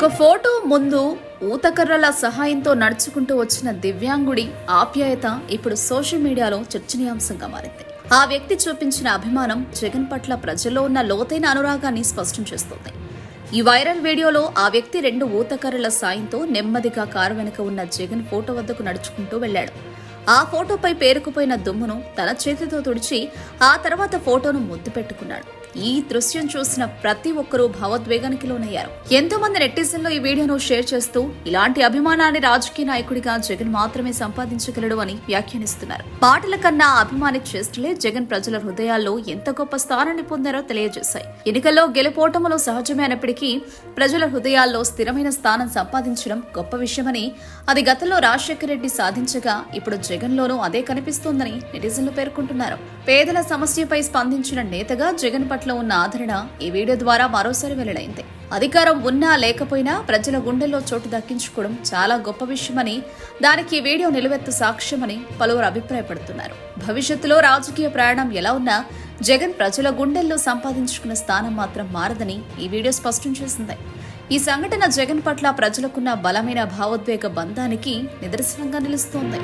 ఒక ఫోటో ముందు ఊతకర్రల సహాయంతో నడుచుకుంటూ వచ్చిన దివ్యాంగుడి ఆప్యాయత ఇప్పుడు సోషల్ మీడియాలో చర్చనీయాంశంగా మారింది. ఆ వ్యక్తి చూపించిన అభిమానం జగన్ పట్ల ప్రజల్లో ఉన్న లోతైన అనురాగాన్ని స్పష్టం చేస్తోంది. ఈ వైరల్ వీడియోలో ఆ వ్యక్తి రెండు ఊతకర్రల సాయంతో నెమ్మదిగా కారు వెనుక ఉన్న జగన్ ఫోటో వద్దకు నడుచుకుంటూ వెళ్ళాడు. ఆ ఫోటోపై పేరుకుపోయిన దుమ్మును తన చేతితో తుడిచి ఆ తర్వాత ఫోటోను ముద్దు పెట్టుకున్నాడు. ఈ దృశ్యం చూసిన ప్రతి ఒక్కరూ భావోద్వేగానికి లోనయ్యారు. ఎంతో మంది నెటిజన్లు ఈ వీడియోను షేర్ చేస్తూ ఇలాంటి అభిమానాన్ని రాజకీయ నాయకుడిగా జగన్ మాత్రమే సంపాదించగలడు అని వ్యాఖ్యానిస్తున్నారు. పాటల కన్నా అభిమాని చేష్టలే జగన్ ప్రజల హృదయాల్లో ఎంత గొప్ప స్థానాన్ని పొందారో తెలియజేశాయి. ఎన్నికల్లో గెలుపోటములు సహజమే అయినప్పటికీ ప్రజల హృదయాల్లో స్థిరమైన స్థానం సంపాదించడం గొప్ప విషయమని అది గతంలో రాజశేఖర రెడ్డి సాధించగా ఇప్పుడు జగన్లోనూ అదే కనిపిస్తోందని నెటిజన్లు పేర్కొంటున్నారు. పేదల సమస్యపై స్పందించిన నేతగా జగన్ పట్ల ఉన్న ఆదరణ ఈ వీడియో ద్వారా మరోసారి వెల్లడైంది. అధికారం ఉన్నా లేకపోయినా ప్రజల గుండెల్లో చోటు దక్కించుకోవడం చాలా గొప్ప విషయమని దానికి ఈ వీడియో నిలువెత్తు సాక్ష్యమని పలువురు అభిప్రాయపడుతున్నారు. భవిష్యత్తులో రాజకీయ ప్రయాణం ఎలా ఉన్నా జగన్ ప్రజల గుండెల్లో సంపాదించుకున్న స్థానం మాత్రం మారదని ఈ వీడియో స్పష్టం చేసింది. ఈ సంఘటన జగన్ పట్ల ప్రజలకున్న బలమైన భావోద్వేగ బంధానికి నిదర్శనంగా నిలుస్తోంది.